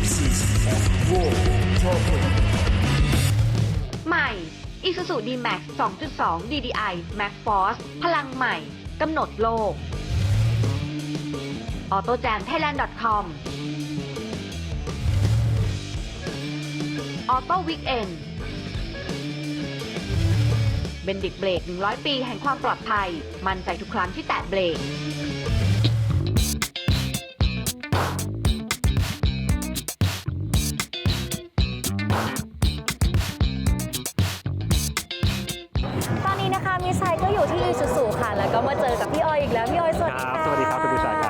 Faces of War Talking ใหม่ Isuzu D-Max 2.2 DDI Max Force พลังใหม่ กำหนดโลก AutoJamThailand.com Auto Weekend เบนดิกเบรก 100 ปีแห่งความปลอดภัย มั่นใจทุกครั้งที่แตะเบรก มิชัยก็อยู่ที่อีซูซูค่ะ แล้วก็มาเจอกับพี่ออยอีกแล้ว พี่ออยสวัสดีครับค่ะ สวัสดีครับคุณดุชัยครับ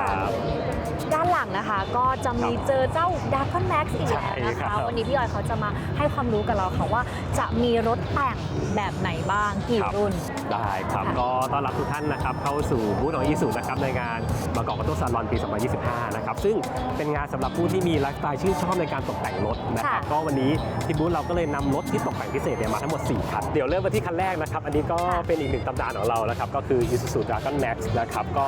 นหลังนะคะ ก็จะมีครับเจอเจ้าดาร์คอนแม็กซ์อีกแล้วนะใช่ครัคะบวันนี้พี่ออยเขาจะมาให้ความรู้กับเราค่ะว่าจะมีรถแต่งแบบไหนบ้างกี่ครับรุ่น ได้ครับค่ะก็ต้อนรับทุกท่านนะครับ เข้าสู่บูธของอีสุนะครับในงานบางกอกออโต้ซาลอนปี 2025 นะครับ ซึ่งเป็นงานสำหรับผู้ที่มีไลฟ์สไตล์ชื่นชอบในการตกแต่งรถนะครับค่ะก็วันนี้ที่บูธเราก็เลยนำรถที่ตกแต่งพิเศษเนี่ยมาทั้งหมด 4 คัน เดี๋ยวเริ่มกันที่คันแรกนะครับ อันนี้ก็ค่ะเป็นอีกหนึ่งตำนานของเรานะครับ ก็คือ Isuzu Dragon Max นะครับ ก็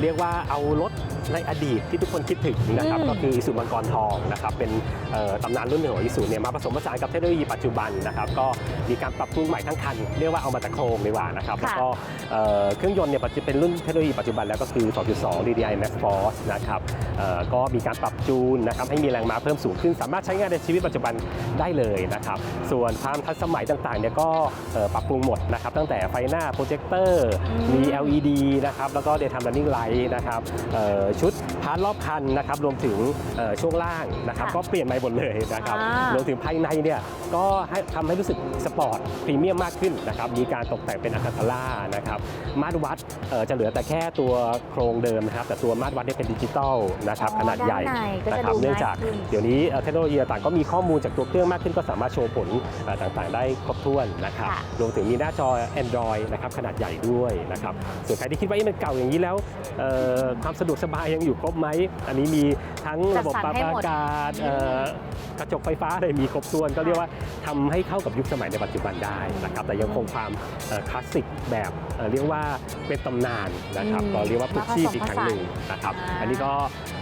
เรียกว่าเอารถในอดีตที่ทุกคนคิดถึงนะครับอืมก็คืออิสุมังกรทองนะครับเป็นเอ่อตำนานรุ่นหนึ่งของอิสุเนี่ยมาผสมผสานกับเทคโนโลยีปัจจุบันนะครับก็มีการปรับปรุงใหม่ทั้งคัน เรียกว่าเอามาจากโครงดีกว่านะครับค่ะแล้วก็เอ่อเครื่องยนต์เนี่ยปัจจุเป็นรุ่นเทคโนโลยีปัจจุบันแล้วก็คือ 2.2 DDI Max Force นะครับเอ่อก็มีการปรับจูนนะครับให้มีแรงม้าเพิ่มสูงขึ้น สามารถใช้งานในชีวิตปัจจุบันได้เลยนะครับส่วนความทันสมัยต่างๆเนี่ยก็เอ่อปรับปรุงหมดนะครับตั้งแต่ไฟหน้าโปรเจคเตอร์มี LED นะครับแล้วก็ Daytime Running Light นะครับเอ่อชุดพาร์ทรอบคันนะครับรวมถึงเอ่อช่วงล่างนะครับค่ะก็เปลี่ยนใหม่หมดเลยนะครับอ่ารวมถึงภายในเนี่ยก็ให้ทำให้รู้สึกสปอร์ตพรีเมียมมากขึ้นนะครับมีการตกแต่งเป็นอะคาทาล่านะครับมาตรวัดเอ่อจะเหลือแต่แค่ตัวโครงเดิมนะครับแต่ตัวมาตรวัดเนี่ยเป็นดิจิตอลนะครับอ๋อขนาดใหญ่ด้านในก็จะนะครับดูเนื่องจากง่ายขึ้นเดี๋ยวนี้เอ่อเทคโนโลยีต่างๆก็มีข้อมูลจากตัวเครื่องมากขึ้นก็สามารถโชว์ผลเอ่อต่างๆ ได้ครบถ้วนนะครับค่ะรวมถึงมีหน้าจอ Android นะครับขนาดใหญ่ด้วยนะครับส่วนใครที่คิดว่าเอ๊ะมันเก่าอย่างนี้แล้วเอ่อความสะดวกสบายยังอยู่ครบไหมอันนี้มีทั้งระบบปรับอากาศเอ่อกระจกไฟฟ้าอะไรมีครบถ้วน ก็เรียกว่าทำให้เข้ากับยุคสมัยในปัจจุบันได้นะครับแต่ยังคงความเอ่อคลาสสิกแบบเอ่อเรียกว่าเป็นตำนานนะครับอืมก็เรียกว่าปลุกชีพอีกครั้งหนึ่งผสมผสานนะครับอ่าอันนี้ก็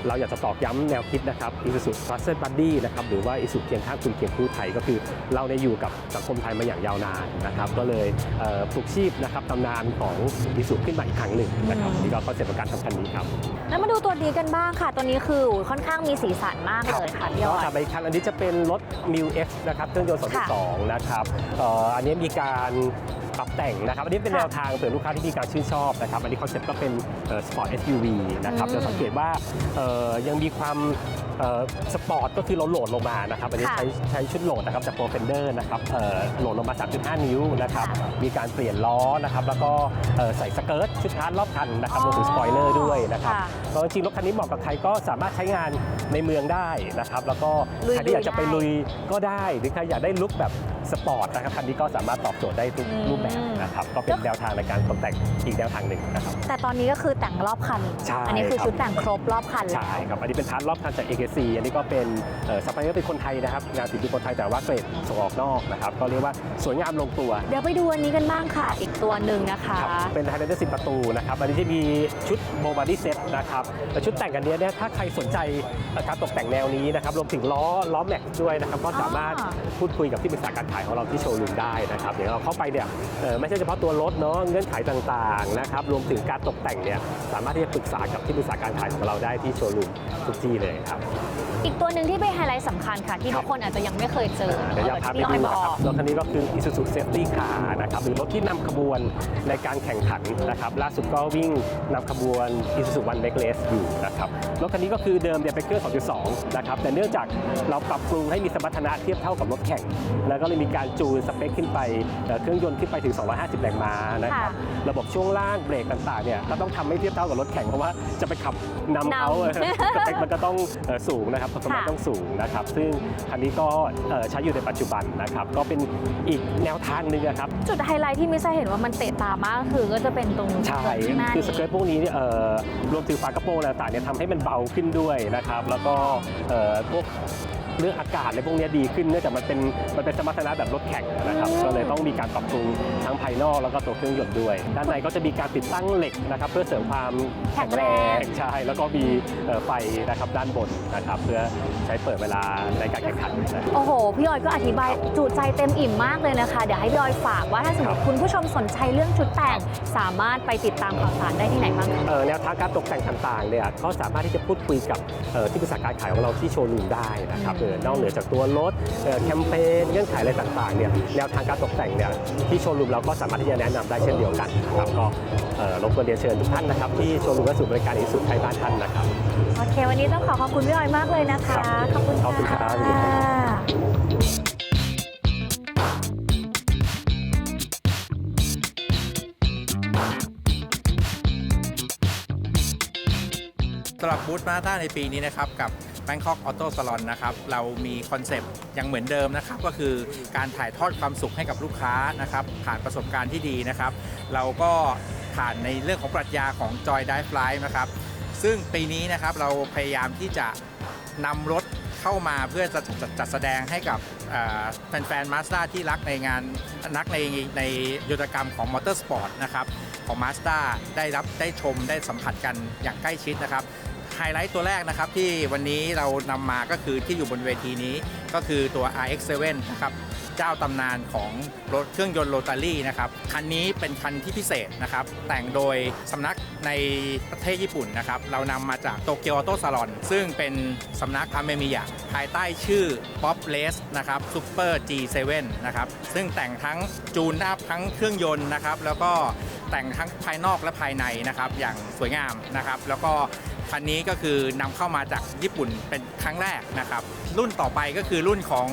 เราอยากจะตอกย้ำแนวคิดนะครับ Isuzu Trusted Buddy นะครับหรือว่า Isuzu เคียงข้างคุณเคียงคู่ไทยก็คือเราเนี่ยอยู่กับสังคมไทยมาอย่างยาวนานนะครับก็เลยเอ่อปลุกชีพนะครับตำนานของ Isuzu ขึ้นมาอีกครั้งหนึ่งนะครับอืมอันนี่ก็คอนเซ็ปต์ของการทำคันนี้ครับแล้วมาดูตัวนี้กันบ้างค่ะ ตัวนี้คือค่อนข้างมีสีสันมากเลยค่ะพี่อก็อยถัดไปอีกคันอันนี้จะเป็นรถ m i l X นะครับเครื่องยนต์ค่ะ2.2นะครับเอ่ออันนี้มีการปรับแต่งนะครับ อันนี้เป็นค่ะแนวทางเผื่อลูกค้าที่มีการชื่นชอบนะครับ อันนี้คอนเซ็ปต์ก็เป็นสปอร์ต SUV นะครับอืมจะสังเกตว่าเอ่อยังมีความสปอร์ตก็คือเราโหลดลงมานะครับ อันนี้ค่ะใช้ใช้ชุดโหลดนะครับจาก Pro Fender นะครับเอ่อโหลดลงมา 3.5 นิ้วนะครับค่ะมีการเปลี่ยนล้อนะครับ แล้วก็เอ่อใส่สเกิร์ตชุดคาร์ทรอบคันนะครับอ๋อรวมถึงสปอยเลอร์ด้วยนะครับค่ะก็จริงๆรถคันนี้เหมาะกับใครก็สามารถใช้งานในเมืองได้นะครับ แล้วก็ลุยๆใครที่อยากจะไปได้ลุยก็ได้ หรือใครอยากได้ลุคแบบสปอร์ตนะครับคันนี้ก็สามารถตอบโจทย์ได้ทุกอืมรูปแบบนะครับก็เป็นแนวทางในการตกแต่งอีกแนวทางหนึ่งนะครับ แต่ตอนนี้ก็คือแต่งรอบคัน ใช่อันี้คือครับ ชุดแต่งครบรอบคันแล้ว ใช่ครับ อันนี้เป็นพาร์ทรอบคันจาก AKC อันนี้ก็เป็นซัพพลายเออร์เป็นคนไทยนะครับ งานศิลปินคนไทยแต่ว่าเกรดส่งออกนอกนะครับ ก็เรียกว่าสวยงามลงตัวเดี๋ยวไปดูอันนี้กันบ้างค่ะ อีกตัวหนึ่งนะคะ ครับเป็นไฮไลท์สิบประตูนะครับ อันนี้จะมีชุดโบบอดี้เซ็ตนะครับแต่ชุดแต่งอันเนี้ยเนี่ยถ้าใครสนใจการตกแต่งแนวนี้นะครับ รวมถึงล้อล้อแม็กซ์ด้วยนะครับ ก็สามารถอ๋อพูดคุยกับที่ปรึกษาการขายของเราที่โชว์รูมได้นะครับ เดี๋ยวเราเข้าไปเนี่ยเอ่อไม่ใช่เฉพาะตัวรถเนาะเงื่อนไขต่างๆนะครับรวมถึงการตกแต่งเนี่ยสามารถที่จะปรึกษากับที่ปรึกษาการขายของเราได้ที่โชว์รูมทุกที่เลยครับ อีกตัวหนึ่งที่เป็นไฮไลท์สำคัญค่ะ ที่ครัทุบกคนอาจจะยังไม่เคยเจอเดี๋ยวอยากพาไปที่พี่อ้อยดูบนะอครับกรถคันนี้ก็คือ Isuzu Safety Car นะครับหรือรถที่นำขบวนในการแข่งขันนะครับ ล่าสุดก็วิ่งนำขบวน Isuzu One Make Race อยู่นะครับรถคันนี้ก็คือเดิมเนี่ยเป็นเครื่อง 2.2 นะครับ แต่เนื่องจากเราปรับปรุงให้มีสมรรถนะเทียบเท่ากับรถแข่ง แล้วก็เลยมีการจูนสเปคขึ้นไปเอ่อเครื่องยนต์ขึ้นไปถึง 250 แรงม้านะครับค่ะระบบช่วงล่างเบรกต่างๆเนี่ยก็ต้องทำให้เทียบเท่ากับรถแข่งเพราะว่าจะไปขับนำเขานำเออสเปคมันก็ต้องเอ่อสูงนะครับสมรรถค่ะต้องสูงนะครับ ซึ่งคันนี้ก็เอ่อใช้อยู่ในปัจจุบันนะครับ ก็เป็นอีกแนวทางหนึ่งนะครับ จุดไฮไลท์ที่มิซ่าเห็นว่ามันเตะตามากคือก็จะเป็นตรงใช่ข้างหน้าคือสนี้เกิร์ตพวกนี้เนี่ยเอ่อรวมถึงฝากระโปรงอะไรต่างๆเนี่ยทำให้มันเบาขึ้นด้วยนะครับ แล้วก็เอ่อพวก เรื่องอากาศในพวกเนี้ยดีขึ้นเนื่องจากมันเป็นมันเป็นสมรรถนะแบบรถแข่งนะครับอืมก็เลยต้องมีการปรับปรุงทั้งภายนอกแล้วก็ตัวเครื่องยนต์ด้วย ด้านในก็จะมีการติดตั้งเหล็กนะครับเพื่อเสริมความแข็งแรงใช่แล้วก็มีเอ่อไฟนะครับด้านบนนะครับเพื่อใช้เปิดเวลาในการแข่งขันนะครับโอ้โหพี่ออยก็อธิบายจุใจเต็มอิ่มมากเลยนะคะ เดี๋ยวให้พี่ออยฝากว่าถ้าสมมติคุณผู้ชมสนใจเรื่องชุดแต่งสามารถไปติดตามข่าวสารได้ที่ไหนบ้างคะเอ่อแนวทางการตกแต่งต่างๆเนี่ยก็สามารถที่จะพูดคุยกับเอ่อที่ปรึกษาการขายของเราที่โชว์รูมได้นะครับเออนอกเหนือจากตัวรถเอ่อแคมเปญเงื่อนไขอะไรต่างๆเนี่ยแนวทางการตกแต่งเนี่ยที่โชว์รูมเราก็สามารถที่จะแนะนำได้เช่นเดียวกันนะครับก็เอ่อรบกวนเรียนเชิญทุกท่านนะครับที่โชว์รูมและศูนย์บริการอิสุไทยบ้านท่านนะครับโอเค วันนี้ต้องขอขอบคุณพี่ออยมากเลยนะคะครับขอบคุณขอบคุณครับค่ะสำหรับบูธมาต้าในปีนี้นะครับกับ Bangkok Auto Salon นะครับ เรามีคอนเซปต์ยังเหมือนเดิมนะครับ ก็คือการถ่ายทอดความสุขให้กับลูกค้านะครับ ผ่านประสบการณ์ที่ดีนะครับ เราก็ผ่านในเรื่องของปรัชญาของ Joy Dive Life นะครับ ซึ่งปีนี้นะครับเราพยายามที่จะนำรถเข้ามาเพื่อจะจัดจัดแสดงให้กับแฟนๆมาสด้าที่รักในงานนักในในยุทธกรรมของมอเตอร์สปอร์ตนะครับของมาสด้าได้รับได้ชมได้สัมผัสกันอย่างใกล้ชิดนะครับ ไฮไลท์ตัวแรกนะครับที่วันนี้เรานำมาก็คือที่อยู่บนเวทีนี้ก็คือตัว RX7 นะครับเจ้าตำนานของรถเครื่องยนต์โรตารี่นะครับคันนี้เป็นคันที่พิเศษนะครับแต่งโดยสำนักในประเทศญี่ปุ่นนะครับเรานำมาจากโตเกียวออโต้ซาลอนซึ่งเป็นสำนักอเมมิยะภายใต้ชื่อ Pop Race นะครับ Super G7 นะครับซึ่งแต่งทั้งจูนอัพทั้งเครื่องยนต์นะครับแล้วก็แต่งทั้งภายนอกและภายในนะครับอย่างสวยงามนะครับแล้วก็ คันนี้ก็คือนำเข้ามาจากญี่ปุ่นเป็นครั้งแรกนะครับรุ่นต่อไปก็คือรุ่นของ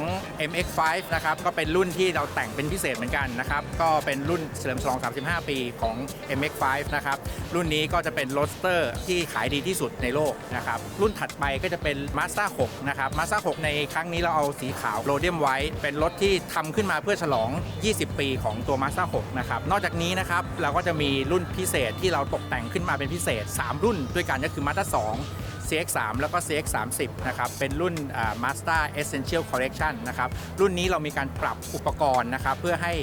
MX5 นะครับก็เป็นรุ่นที่เราแต่งเป็นพิเศษเหมือนกันนะครับก็เป็นรุ่นเฉลิมฉลอง 35 ปีของ MX5 นะครับรุ่นนี้ก็จะเป็นโรสเตอร์ที่ขายดีที่สุดในโลกนะครับรุ่นถัดไปก็จะเป็น Mazda 6นะครับ Mazda 6ในครั้งนี้เราเอาสีขาวโรเดียมไว้เป็นรถที่ทำขึ้นมาเพื่อฉลอง 20 ปีของตัว Mazda 6นะครับนอกจากนี้นะครับเราก็จะมีรุ่นพิเศษที่เราตกแต่งขึ้นมาเป็นพิเศษ 3 รุ่นด้วยกันก็คือ Mazda 2 CX3 แล้วก็ CX30 นะครับเป็นรุ่นอ่า Mazda Essential Collection นะครับรุ่นนี้เรามีการปรับอุปกรณ์นะครับเพื่อให้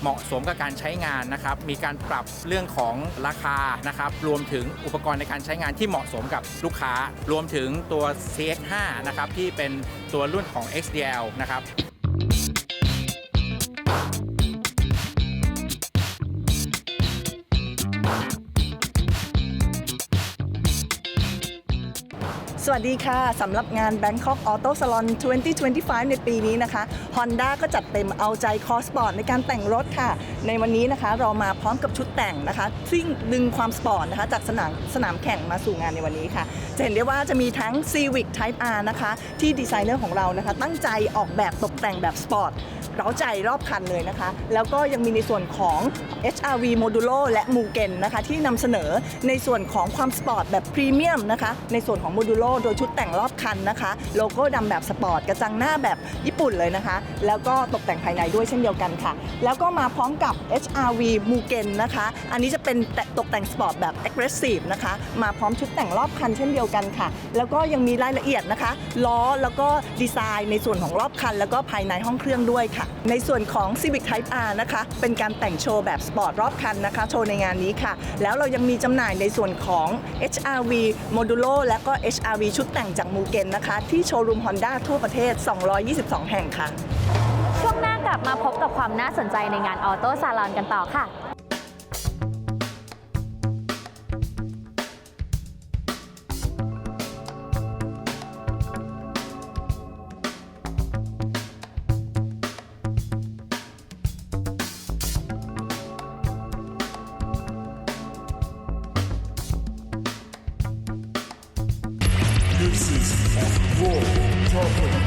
เหมาะสมกับการใช้งานนะครับมีการปรับเรื่องของราคานะครับรวมถึงอุปกรณ์ในการใช้งานที่เหมาะสมกับลูกค้า รวมถึงตัว CX5 นะครับที่เป็นตัวรุ่นของ XDL นะครับ สวัสดีค่ะสำหรับงาน Bangkok Auto Salon 2025 ในปีนี้นะคะ Honda ก็จัดเต็มเอาใจคอสปอร์ตในการแต่งรถค่ะ ในวันนี้นะคะเรามาพร้อมกับชุดแต่งนะคะ ซึ่งดึงความสปอร์ตนะคะ จากสนามสนามแข่งมาสู่งานในวันนี้ค่ะ จะเห็นได้ว่าจะมีทั้ง Civic Type R นะคะ ที่ดีไซเนอร์ของเรานะคะ ตั้งใจออกแบบตกแต่งแบบสปอร์ต เร้าใจรอบคันเลยนะคะ แล้วก็ยังมีในส่วนของ HRV Modulo และ Mugen นะคะ ที่นำเสนอในส่วนของความสปอร์ตแบบพรีเมียมนะคะ ในส่วนของ Modulo โดยชุดแต่งรอบคันนะคะ โลโก้ดำแบบสปอร์ตกระจังหน้าแบบญี่ปุ่นเลยนะคะ แล้วก็ตกแต่งภายในด้วยเช่นเดียวกันค่ะ แล้วก็มาพร้อมกับ HRV Mugen นะคะ อันนี้จะเป็นตตกแต่งสปอร์ตแบบ aggressive นะคะ มาพร้อมชุดแต่งรอบคันเช่นเดียวกันค่ะ แล้วก็ยังมีรายละเอียดนะคะ ล้อแล้วก็ดีไซน์ในส่วนของรอบคัน แล้วก็ภายในห้องเครื่องด้วยค่ะในส่วนของ Civic Type R นะคะ เป็นการแต่งโชว์แบบสปอร์ตรอบคันนะคะ โชว์ในงานนี้ค่ะ แล้วเรายังมีจำหน่ายในส่วนของ HRV Modulo และก็ HRV ชุดแต่งจากมูเกนนะคะ ที่โชว์รูม Honda ทั่วประเทศ 222 แห่งค่ะ ช่วงหน้ากลับมาพบกับความน่าสนใจในงานออโต้ซาลอนกันต่อค่ะ smoking.